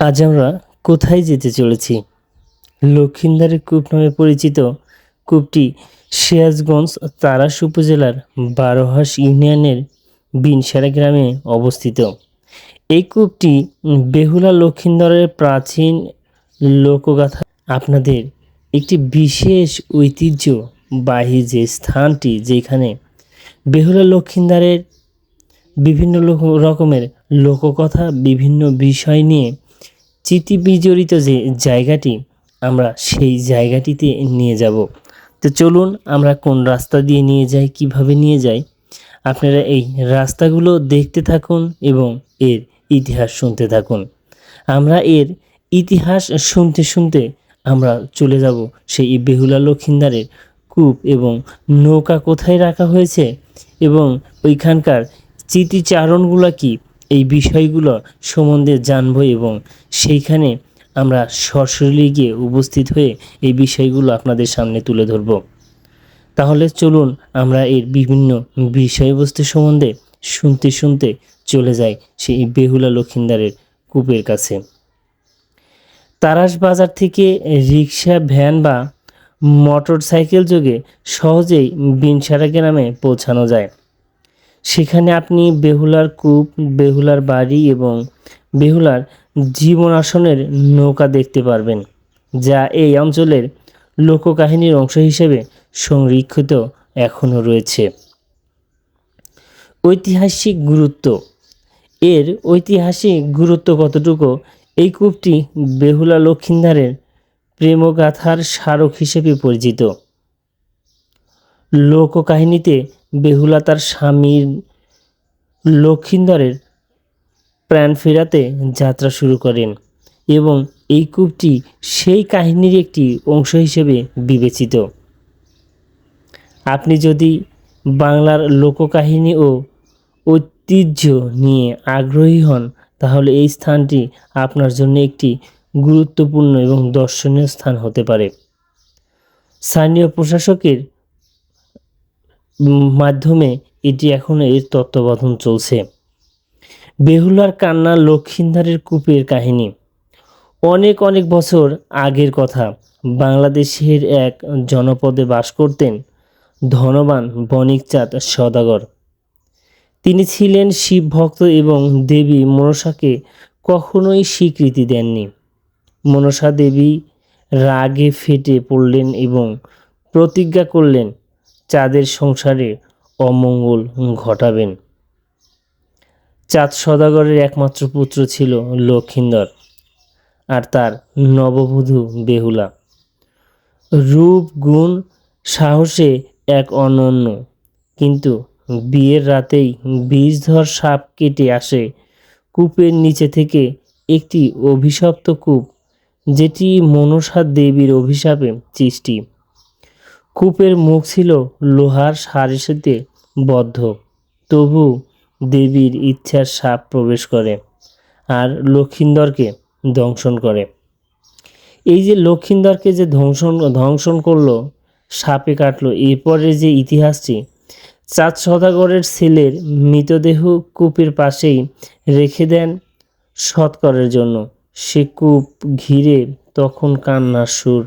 আজ আমরা কোথায় যেতে চলেছি? লক্ষিন্দারের কূপ নামে পরিচিত কূপটি সিরাজগঞ্জ তারাস উপজেলার বারোহাস ইউনিয়নের বিনসারা গ্রামে অবস্থিত। এই কূপটি বেহুলা লক্ষিন্দরের প্রাচীন লোকগাথা। আপনাদের একটি বিশেষ ঐতিহ্যবাহী যে স্থানটি যেখানে বেহুলা লক্ষিন্দারের বিভিন্ন রকমের লোককথা, বিভিন্ন বিষয় নিয়ে চিতি বিজড়িত যে জায়গাটি, আমরা সেই জায়গাটিতে নিয়ে যাব। তো চলুন আমরা কোন রাস্তা দিয়ে নিয়ে যাই, কীভাবে নিয়ে যাই? আপনারা এই রাস্তাগুলো দেখতে থাকুন এবং এর ইতিহাস শুনতে থাকুন। আমরা এর ইতিহাস শুনতে শুনতে আমরা চলে যাব সেই বেহুলা লক্ষিন্দারের কূপ এবং নৌকা কোথায় রাখা হয়েছে এবং ওইখানকার স্মৃতিচারণগুলো কি? এই বিষয়গুলো সম্বন্ধে জানব এবং সেইখানে আমরা সরাসরি গিয়ে উপস্থিত হয়ে এই বিষয়গুলো আপনাদের সামনে তুলে ধরব। তাহলে চলুন আমরা এর বিভিন্ন বিষয়বস্তু সম্বন্ধে শুনতে শুনতে চলে যাই সেই বেহুলা লক্ষিন্দারের কূপের কাছে। তারাস বাজার থেকে রিক্সা ভ্যান বা মোটর সাইকেল যোগে সহজেই বিনসারা গ্রামে পৌঁছানো যায়। সেখানে আপনি বেহুলার কূপ, বেহুলার বাড়ি এবং বেহুলার জীবন আসনের নৌকা দেখতে পারবেন, যা এই অঞ্চলের লোককাহিনীর অংশ হিসেবে সংরক্ষিত এখনও রয়েছে। ঐতিহাসিক গুরুত্ব। এর ঐতিহাসিক গুরুত্ব কতটুকু? এই কূপটি বেহুলা লক্ষিন্দারের প্রেমগাথার স্মারক হিসেবে পরিচিত। লোককাহিনীতে বেহুলা তার স্বামীর লক্ষিন্দরের প্রাণ ফেরাতে যাত্রা শুরু করেন এবং এই কূপটি সেই কাহিনীর একটি অংশ হিসেবে বিবেচিত। আপনি যদি বাংলার লোককাহিনী ও ঐতিহ্য নিয়ে আগ্রহী হন, তাহলে এই স্থানটি আপনার জন্য একটি গুরুত্বপূর্ণ এবং দর্শনীয় স্থান হতে পারে। স্থানীয় প্রশাসকের মাধ্যমে এটি এখনও এর তত্ত্বাবধান চলছে। বেহুলার কান্না লক্ষিন্দারের কূপের কাহিনী। অনেক অনেক বছর আগের কথা। বাংলাদেশের এক জনপদে বাস করতেন ধনবান বণিকচাঁদ সদাগর। তিনি ছিলেন শিব ভক্ত এবং দেবী মনসাকে কখনোই স্বীকৃতি দেননি। মনসা দেবী রাগে ফেটে পড়লেন এবং প্রতিজ্ঞা করলেন চাঁদের সংসারে অমঙ্গল ঘটাবেন। চাঁদ সদাগরের একমাত্র পুত্র ছিল লক্ষিন্দর আর তার নববধূ বেহুলা। রূপ, গুণ, সাহসে এক অনন্য। কিন্তু বিয়ের রাতেই বিষধর সাপ কেটে আসে কূপের নিচে থেকে একটি অভিশপ্ত কূপ, যেটি মনসা দেবীর অভিশাপে সৃষ্টি। কূপের মুখ ছিল লোহার সারিসাতে বদ্ধ। তবু দেবীর ইচ্ছার সাপ প্রবেশ করে আর লক্ষিন্দরকে দংশন করে। এই যে লক্ষিন্দরকে যে ধ্বংসন ধ্বংসন করল, সাপে কাটলো, এরপরে যে ইতিহাসটি, চাঁদ সদাগরের ছেলের মৃতদেহ কূপের পাশেই রেখে দেন সৎকরের জন্য। সে কূপ ঘিরে তখন কান্নার সুর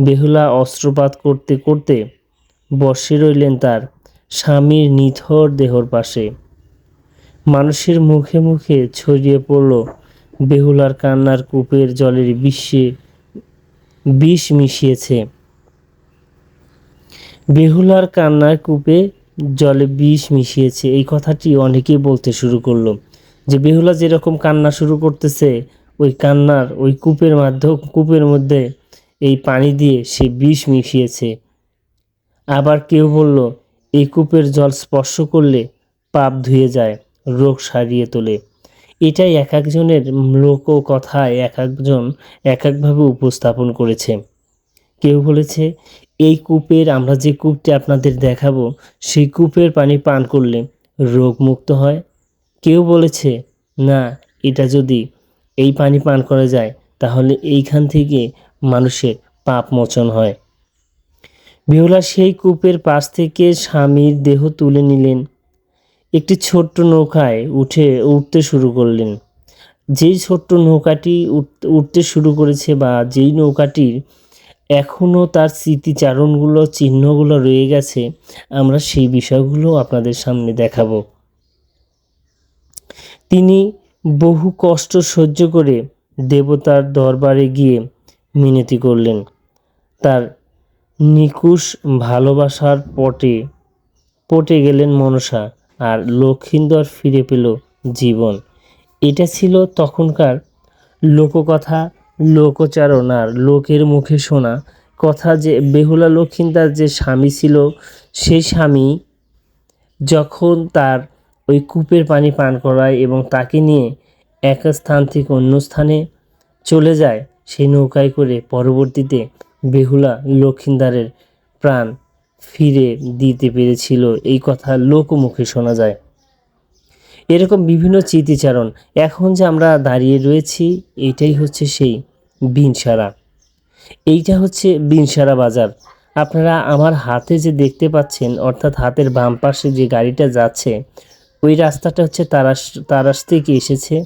বেহুলা অস্ত্রপাত করতে করতে বসে রইলেন তার স্বামীর নিথর দেহর পাশে। মানুষের মুখে মুখে ছড়িয়ে পড়ল বেহুলার কান্নার কূপের জলের বিশ্বে বিষ মিশিয়েছে। বেহুলার কান্নার কূপে জলে বিষ মিশিয়েছে। এই কথাটি অনেকেই বলতে শুরু করল যে, বেহুলা যেরকম কান্না শুরু করতেছে, ওই কান্নার, ওই কূপের মাধ্যম, কূপের মধ্যে এই পানি দিয়ে সে বিষ মিশিয়েছে। আবার কেউ বলল এই কূপের জল স্পর্শ করলে পাপ ধুয়ে যায়, রোগ সারিয়ে তোলে। এটাই এক একজনের লোক কথায় এক একজন এক একভাবে উপস্থাপন করেছে। কেউ বলেছে, এই কূপের আমরা যে কূপটি আপনাদের দেখাবো, সেই কূপের পানি পান করলে রোগ মুক্ত হয়? কেউ বলেছে, না, এটা যদি এই পানি পান করা যায়, তাহলে এইখান থেকে মানুষের পাপ মোচন হয়। বেহুলা সেই কূপের পাশ থেকে স্বামীর দেহ তুলে নিলেন। একটি ছোট্ট নৌকায় উঠে উঠতে শুরু করলেন। যেই ছোট্ট নৌকাটি উঠ- উঠতে শুরু করেছে বা যেই নৌকাটির এখনও তার স্মৃতিচারণগুলো, চিহ্নগুলো রয়ে গেছে, আমরা সেই বিষয়গুলো আপনাদের সামনে দেখাবো। তিনি বহু কষ্ট সহ্য করে দেবতার দরবারে গিয়ে মিনতি করলেন। তার নিকুশ ভালোবাসার পটে পটে গেলেন মনসা আর লক্ষিন্দর ফিরে পেল জীবন। এটা ছিল তখনকার লোককথা, লোকচারণ আর লোকের মুখে শোনা কথা যে বেহুলা লক্ষিন্দার যে স্বামী ছিল সেই স্বামী যখন তার ওই কূপের পানি পান করায় এবং তাকে নিয়ে এক স্থান থেকে অন্য স্থানে চলে যায় সেই নৌকায় করে পরবর্তীতে বেহুলা লক্ষিন্দারের প্রাণ ফিরে দিতে পেরেছিল। এই কথা লোকমুখে শোনা যায়। এরকম বিভিন্ন স্মৃতিচারণ এখন যে আমরা দাঁড়িয়ে রয়েছি, এটাই হচ্ছে সেই বিনসারা। এইটা হচ্ছে বিনসারা বাজার। আপনারা আমার হাতে যে দেখতে পাচ্ছেন, অর্থাৎ হাতের বাম পাশে যে গাড়িটা যাচ্ছে, ওই রাস্তাটা হচ্ছে তারাস তারাস থেকে এসেছে।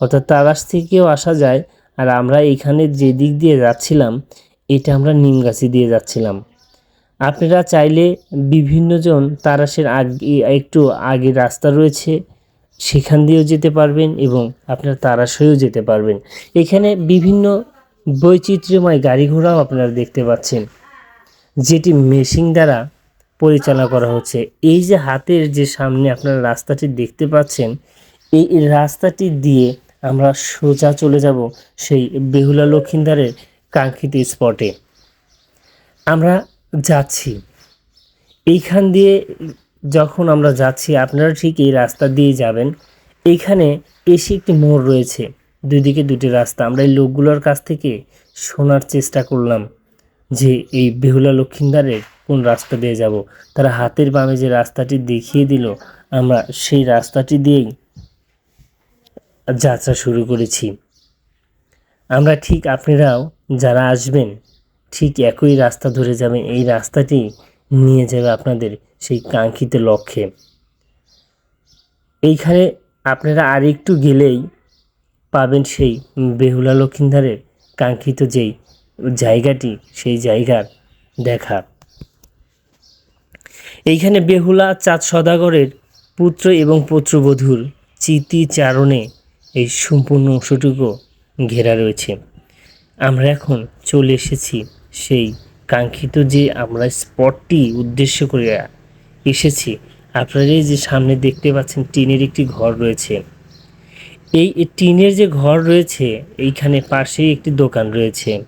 অর্থাৎ তারাস থেকেও আসা যায় আর আমরা এখানে যে দিক দিয়ে যাচ্ছিলাম, এটা আমরা নিমগাছি দিয়ে যাচ্ছিলাম। আপনারা চাইলে বিভিন্নজন তারাসের আগে, একটু আগে রাস্তা রয়েছে, সেখান দিয়েও যেতে পারবেন এবং আপনারা তারাস হয়েও যেতে পারবেন। এখানে বিভিন্ন বৈচিত্র্যময় গাড়ি ঘোড়াও আপনারা দেখতে পাচ্ছেন, যেটি মেশিন দ্বারা পরিচালনা করা হচ্ছে। এই যে হাতের যে সামনে আপনারা রাস্তাটি দেখতে পাচ্ছেন, এই রাস্তাটি দিয়ে আমরা সোজা চলে যাব সেই বেহুলা লক্ষিন্দারের কাঙ্ক্ষিত স্পটে। আমরা যাচ্ছি। এইখান দিয়ে যখন আমরা যাচ্ছি, আপনারা ঠিক এই রাস্তা দিয়ে যাবেন। এইখানে এসে একটি মোড় রয়েছে। দুদিকে দুটি রাস্তা। আমরা এই লোকগুলোর কাছ থেকে শোনার চেষ্টা করলাম যে এই বেহুলা লক্ষিন্দারের কোন রাস্তা দিয়ে যাব। তারা হাতের বামে যে রাস্তাটি দেখিয়ে দিল, আমরা সেই রাস্তাটি দিয়েই যাত্রা শুরু করেছি। আমরা ঠিক আপনারাও যারা আসবেন, ঠিক একই রাস্তা ধরে যাবেন এই রাস্তাটি নিয়ে যাবে আপনাদের সেই কাঙ্ক্ষিত লক্ষ্যে। এইখানে আপনারা আর একটু গেলেই পাবেন সেই বেহুলা লক্ষিন্দারের কাঙ্ক্ষিত যেই জায়গাটি, সেই জায়গার দেখা। এইখানে বেহুলা চাঁদ সদাগরের পুত্র এবং পুত্রবধূর চিতিচারণে এই সম্পূর্ণ অংশটুকু ঘেরা রয়েছে। আমরা এখন চলে এসেছি সেই কাঙ্ক্ষিত যে আমরা স্পটটি উদ্দেশ্য করে এসেছি। আপনারা যে সামনে দেখতে পাচ্ছেন টিনের একটি ঘর রয়েছে। এই টিনের যে ঘর রয়েছে, এইখানে পাশেই একটি দোকান রয়েছে।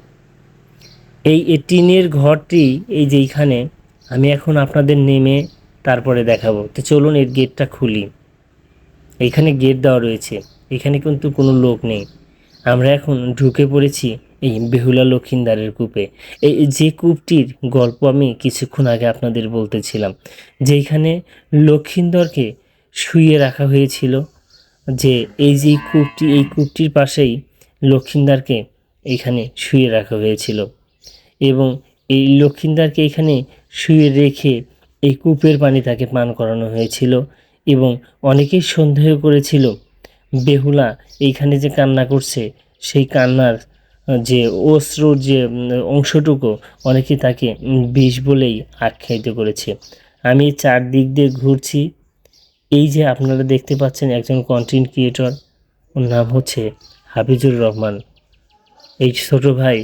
এই টিনের ঘরটি, এই যে এইখানে, আমি এখন আপনাদের নেমে তারপরে দেখাবো। তো চলুন এর গেটটা খুলি। এইখানে গেট দেওয়া রয়েছে। এখানে কিন্তু কোনো লোক নেই। আমরা এখন ঢুকে পড়েছি এই বেহুলা লক্ষিন্দারের কূপে। এই যে কূপটির গল্প আমি কিছুক্ষণ আগে আপনাদের বলতেছিলাম যেখানে লক্ষিন্দরকে শুয়ে রাখা হয়েছিল, যে এই যে কূপটি, এই কূপটির পাশেই লক্ষিন্দারকে এখানে শুয়ে রাখা হয়েছিল। এবং এই লক্ষিন্দারকে এখানে শুয়ে রেখে এই কূপের পানি তাকে পান করানো হয়েছিল এবং অনেকেই সন্দেহ করেছিল বেহুলা এইখানে যে কান্না করছে, সেই কান্নার যে অশ্রুর যে অংশটুকু অনেকে তাকে বিষ বলেই আখ্যায়িত করেছে। আমি চারদিক দিয়ে ঘুরছি। এই যে আপনারা দেখতে পাচ্ছেন একজন কন্টেন্ট ক্রিয়েটর ওর নাম হচ্ছে হাফিজুর রহমান। এই ছোট ভাই,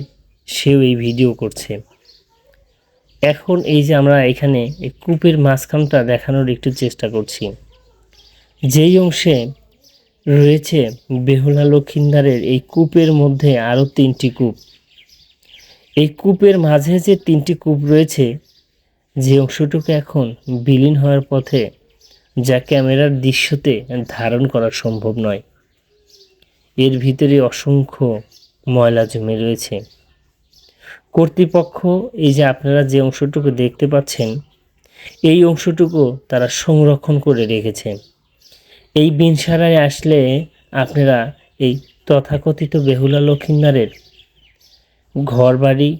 সেও এই ভিডিও করছে। এখন এই যে আমরা এখানে কূপের মাঝখানটা দেখানোর একটু চেষ্টা করছি। যেই অংশে রয়েছে বেহুলা লক্ষিন্দারের এই কূপের মধ্যে আরও তিনটি কূপ। এই কূপের মাঝে যে তিনটি কূপ রয়েছে, যে অংশটুকু এখন বিলীন হওয়ার পথে যা ক্যামেরার দৃশ্যতে ধারণ করা সম্ভব নয়। এর ভিতরে অসংখ্য ময়লা জমে রয়েছে। কর্তৃপক্ষ এই যে আপনারা যে অংশটুকু দেখতে পাচ্ছেন, এই অংশটুকু তারা সংরক্ষণ করে রেখেছে। এই বিনসারায় আসলে আপনারা এই তথাকথিত বেহুলা লক্ষিন্দারের ঘর বাড়ি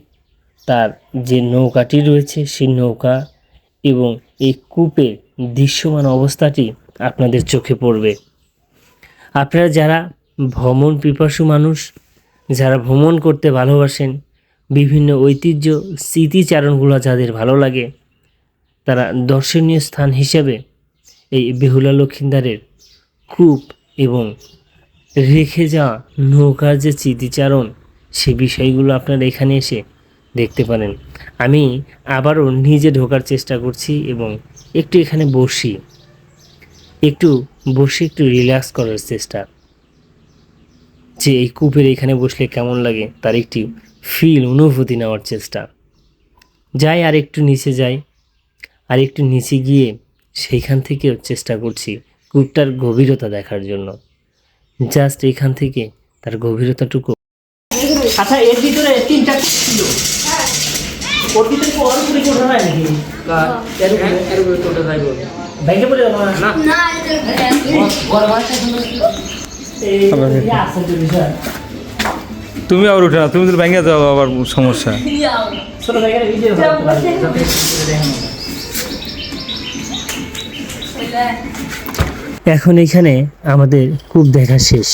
তার যে নৌকাটি রয়েছে সেই নৌকা এবং এই কূপের দৃশ্যমান অবস্থাটি আপনাদের চোখে পড়বে। আপনারা যারা ভ্রমণ পিপাসু মানুষ, যারা ভ্রমণ করতে ভালোবাসেন, বিভিন্ন ঐতিহ্য স্মৃতিচারণগুলো যাদের ভালো লাগে, তারা দর্শনীয় স্থান হিসেবে এই বেহুলা লক্ষিন্দারের কূপ এবং রেখে যাওয়া নৌকার যে স্মৃতিচারণ, সে বিষয়গুলো আপনারা এখানে এসে দেখতে পারেন। আমি আবারও নিজে ঢোকার চেষ্টা করছি এবং একটু এখানে বসি। একটু বসে একটু রিল্যাক্স করার চেষ্টা। যে এই কূপের এখানে বসলে কেমন লাগে, তার একটি ফিল অনুভূতি নেওয়ার চেষ্টা। যাই আর একটু নিচে যাই আর একটু নিচে গিয়ে সেইখান থেকেও চেষ্টা করছি। কূপটার গভীরতা দেখার জন্য। জাস্ট এখান থেকে তার গভীরতাটুকু। আচ্ছা এর ভিতরে তিনটা ছিল। ওর ভিতরে কি করে হয়। নাকি ব্যাংকে। পড়ে না তো বিষয়। তুমি আবার উঠে না তুমি তো ভেঙে যাও আবার সমস্যা। ছোট জায়গায় ভিডিও এখন আমাদের কূপ দেখা শেষ।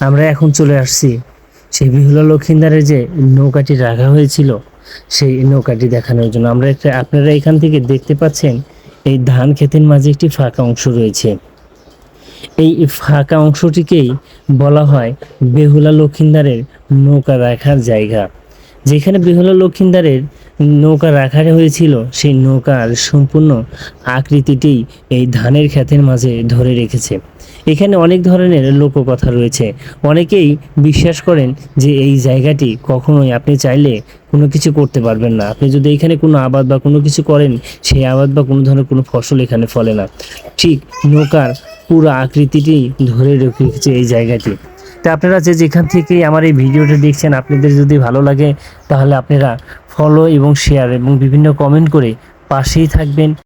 আমরা এখন চলে আসছি সেই বিহুলা লক্ষিন্দারের যে নৌকাটি রাখা হয়েছিল, সেই নৌকাটি দেখানোর জন্য। আমরা একটা, আপনারা এখান থেকে দেখতে পাচ্ছেন, এই ধান ক্ষেতের মাঝে একটি ফাঁকা অংশ রয়েছে। এই ফাঁকা অংশটিকেই বলা হয় বেহুলা লক্ষিন্দারের নৌকা রাখার জায়গা। যেখানে বেহুলা লক্ষিন্দারের নৌকা রাখা হয়েছিল, সেই নৌকার সম্পূর্ণ আকৃতিটি এই ধানের ক্ষেতের মাঝে ধরে রেখেছে। এখানে অনেক ধরনের লোককথা রয়েছে। অনেকেই বিশ্বাস করেন যে এই জায়গাটি কখনোই আপনি চাইলে কোনো কিছু করতে পারবেন না। আপনি যদি এখানে কোনো আবাদ বা কোনো কিছু করেন, সেই আবাদ বা কোনো ধরনের কোনো ফসল এখানে ফলে না। ঠিক নৌকার পুরো আকৃতিটি ধরে রেখেছে এই জায়গাটি। তা আপনারা যে যেখান থেকে আমার এই ভিডিওটা দেখছেন, আপনাদের যদি ভালো লাগে, তাহলে আপনারা ফলো এবং শেয়ার এবং বিভিন্ন কমেন্ট করে পাশেই থাকবেন।